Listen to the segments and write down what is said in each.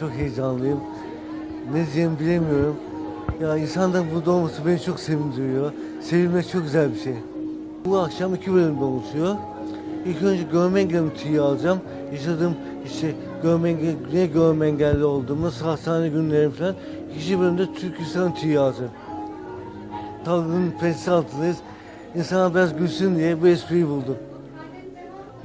Çok heyecanlıyım. Ne diyeceğimi bilemiyorum. Ya insanların burada olması beni çok sevindiriyor. Sevilmek çok güzel bir şey. Bu akşam iki bölümde oluşuyor. İlk önce görme engelli tüyü alacağım. Yaşadığım işte görme engelli, ne görme engelli olduğumu, nasıl hastane günlerim falan. İkinci bölümde Türkistan tüyü alacağım. Salgının pensi altındayız. İnsanlar biraz gülsün diye bu espriyi buldum.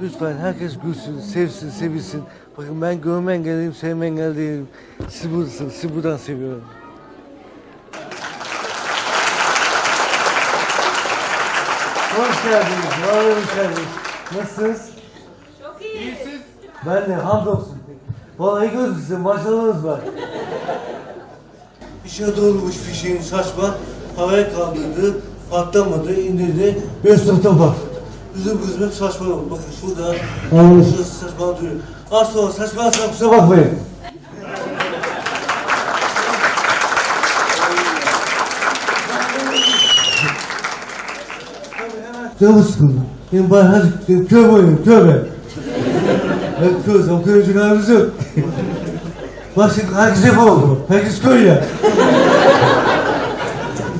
Lütfen herkes gülsün, sevsin, sevilsin. Bakın ben görme engelliyim, sevme engelli değilim. Siz buradasınız, sizi buradan seviyorum. Hoş geldiniz, var hoş geldiniz. Nasılsınız? Çok iyi. Ben de hamdolsun. Vallahi gözüm size maşallahınız var. İşe doğrulmuş fişeğin saçma havaya kaldırdı, patlamadı, indirdi. Ben sırta bak. Kızım hep saçmalama. Bakın şurada, şurası saçma duruyor. Az sonra saçma kusura bakmayın. Canım sıkıldı. Benim bana hadi köy boyunum, köy ben. Ben köysem köyücü halimiz yok. Bak şimdi herkes hep oldu. Herkes köy ya.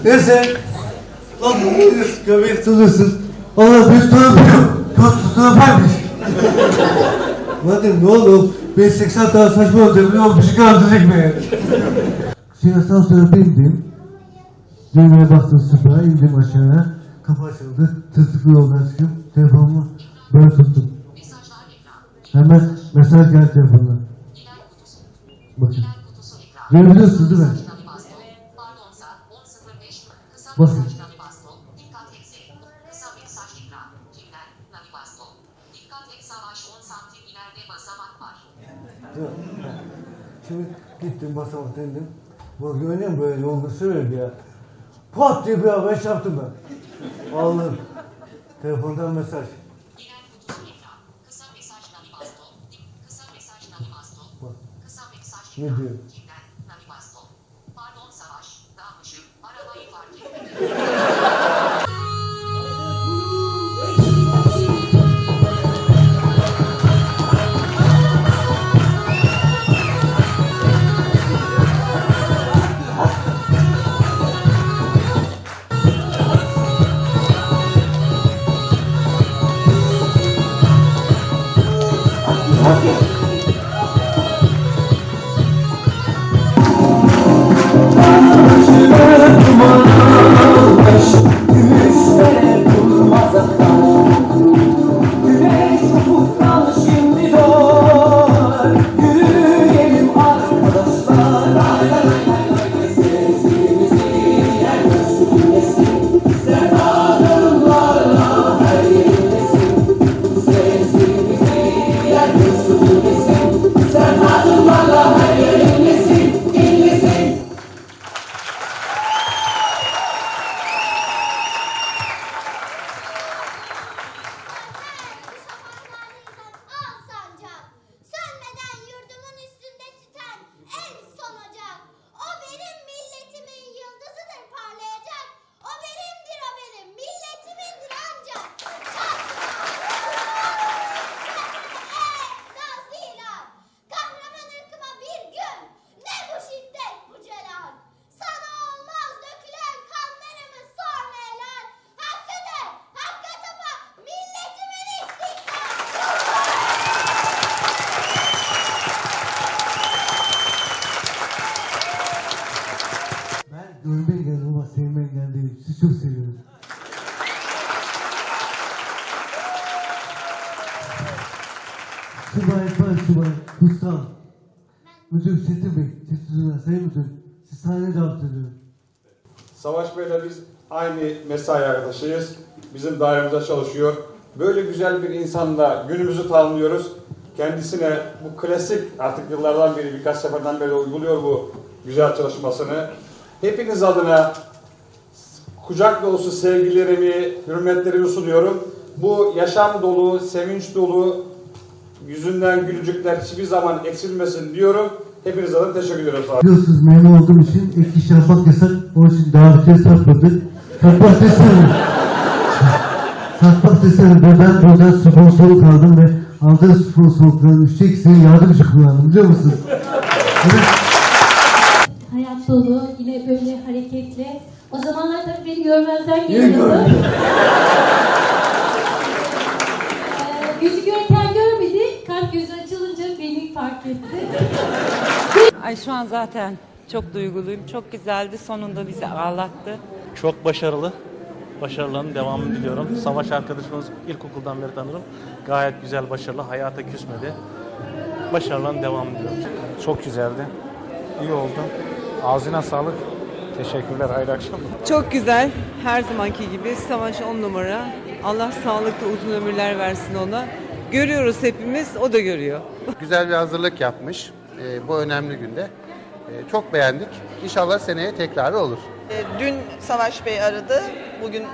Neyse. Lan bu köpeği tutuyorsun. Allah biz. Köy tutamıyormuş. Lan dedim ne oldu? Ben 80 tane saçma? Bir şey kaldıracak mı? Şimdi asansöre bindim. Düğmeye bastım süper. indim aşağıya. Kapı açıldı. Tırtıklı yoldan çıktım. Telefonumu böyle tuttum. Hemen mesaj geldi kutusu. Bakın. Görebiliyorsunuz değil mi? Navigasyon. Pardonsa 10.05. Kısa Bakın. Savaş 10 santim ileride basamak var. Şimdi gittim basamak indim. Bak görünüyor musun böyle yolda sürüyor ya. Pat diye bir havaya çarptım ben. Allah'ım. Telefondan mesaj. İler kutusu Subay İkbal Subay Kutsal. Müdür Çetin Bey, Çetin Sayın Müdür. Siz sahneye davet ediyorum. Savaş Bey'le biz aynı mesai arkadaşıyız. Bizim dairemizde çalışıyor. Böyle güzel bir insanla günümüzü tamamlıyoruz. Kendisine bu klasik artık yıllardan beri birkaç seferden beri uyguluyor bu güzel çalışmasını. Hepiniz adına kucak dolusu sevgilerimi, hürmetlerimi sunuyorum. Bu yaşam dolu, sevinç dolu, yüzünden gülücükler hiçbir zaman eksilmesin diyorum. Hepiniz adına teşekkür ediyorum. Sağ olun. Biliyorsunuz memnun olduğum için ek iş yapmak yasak. Onun için davetiye satmadık. Satmak istemiyorum. satmak istedim. Buradan buradan sponsorluk aldım ve aldığım sponsorlukların üçte ikisini yardımcı kullandım biliyor musunuz? Evet. Hayat dolu, yine böyle hareketli. O zamanlar tabii beni görmezden geliyordu. Ee, gözü görken fark etti. Ay şu an zaten çok duyguluyum. Çok güzeldi. Sonunda bizi ağlattı. Çok başarılı. Başarılarının devamını diliyorum. Savaş arkadaşımız ilkokuldan beri tanırım. Gayet güzel, başarılı. Hayata küsmedi. Başarılarının devamını diliyorum. Çok güzeldi. İyi oldu. Ağzına sağlık. Teşekkürler. Hayırlı akşamlar. Çok güzel. Her zamanki gibi savaş on numara. Allah sağlıklı uzun ömürler versin ona. Görüyoruz hepimiz, o da görüyor. Güzel bir hazırlık yapmış e, bu önemli günde. E, çok beğendik. İnşallah seneye tekrarı olur. Dün Savaş Bey aradı. Bugün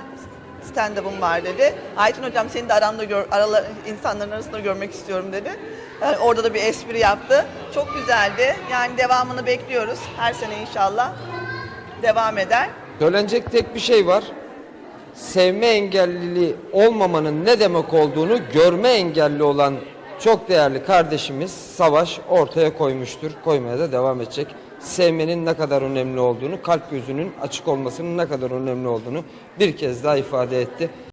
stand-up'ım var dedi. Aytun hocam seni de aranda gör, arala, insanların arasında görmek istiyorum dedi. Yani orada da bir espri yaptı. Çok güzeldi. Yani devamını bekliyoruz. Her sene inşallah devam eder. Söylenecek tek bir şey var. Sevme engelliliği olmamanın ne demek olduğunu görme engelli olan çok değerli kardeşimiz Savaş ortaya koymuştur. Koymaya da devam edecek. Sevmenin ne kadar önemli olduğunu, kalp gözünün açık olmasının ne kadar önemli olduğunu bir kez daha ifade etti.